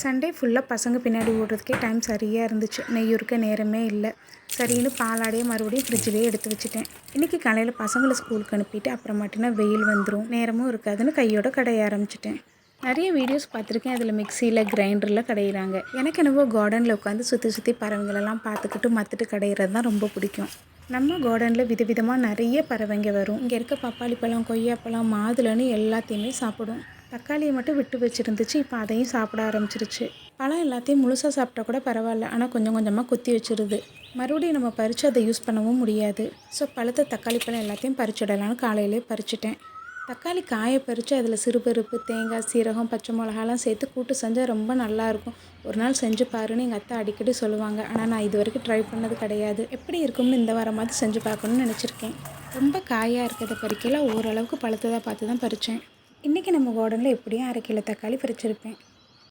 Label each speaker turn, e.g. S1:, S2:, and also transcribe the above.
S1: Sunday ஃபுல்லாக பசங்க பின்னாடி ஓடுறதுக்கே டைம் சரியாக இருந்துச்சு. நெய்யூருக்க நேரமே இல்லை. சரின்னு பாலாடையே மறுபடியும் ஃப்ரிட்ஜிலே எடுத்து வச்சுட்டேன். இன்றைக்கி காலையில் பசங்களை ஸ்கூலுக்கு அனுப்பிட்டு அப்புறமாட்டினா வெயில் வந்துடும் நேரமும் இருக்காதுன்னு கையோட கடைய ஆரம்பிச்சிட்டேன். நிறைய வீடியோஸ் பார்த்துருக்கேன். அதில் மிக்சியில் கிரைண்டரில் கடையிறாங்க. எனக்கு என்னவோ கார்டனில் உட்காந்து சுற்றி சுற்றி பறவைங்களெல்லாம் பார்த்துக்கிட்டு மத்துட்டு கடையிறது தான் ரொம்ப பிடிக்கும். நம்ம கார்டனில் விதவிதமாக நிறைய பறவைங்க வரும். இங்கே இருக்க பப்பாளி பழம் கொய்யாப்பழம் மாதுளன்னு எல்லாத்தையுமே சாப்பிடும். தக்காளியை மட்டும் விட்டு வச்சுருந்துச்சு இப்போ அதையும் சாப்பிட ஆரம்பிச்சிருச்சு. பழம் எல்லாத்தையும் முழுசாக சாப்பிட்டா கூட பரவாயில்ல ஆனால் கொஞ்சம் கொஞ்சமாக குத்தி வச்சிருது. மறுபடியும் நம்ம பறித்து அதை யூஸ் பண்ணவும் முடியாது. ஸோ பழுத்த தக்காளி பழம் எல்லாத்தையும் பறிச்சுடலான்னு காலையிலே பறிச்சிட்டேன். தக்காளி காய பறித்து அதில் சிறுபருப்பு தேங்காய் சீரகம் பச்சை மிளகாலாம் சேர்த்து கூட்டு செஞ்சால் ரொம்ப நல்லாயிருக்கும் ஒரு நாள் செஞ்சு பாருன்னு எங்கள் அத்தை அடிக்கடி சொல்லுவாங்க. ஆனால் நான் இது வரைக்கும் ட்ரை பண்ணது கிடையாது. எப்படி இருக்கும்னு இந்த வாரமாவது செஞ்சு பார்க்கணும்னு நினச்சிருக்கேன். ரொம்ப காயாக இருக்கிறத பறிக்கல ஓரளவுக்கு பழுத்ததாக பார்த்து தான் பறித்தேன் இன்றைக்கி நம்ம கார்டனில் எப்படியும் அரை கிலோ தக்காளி பறிச்சிருப்பேன்.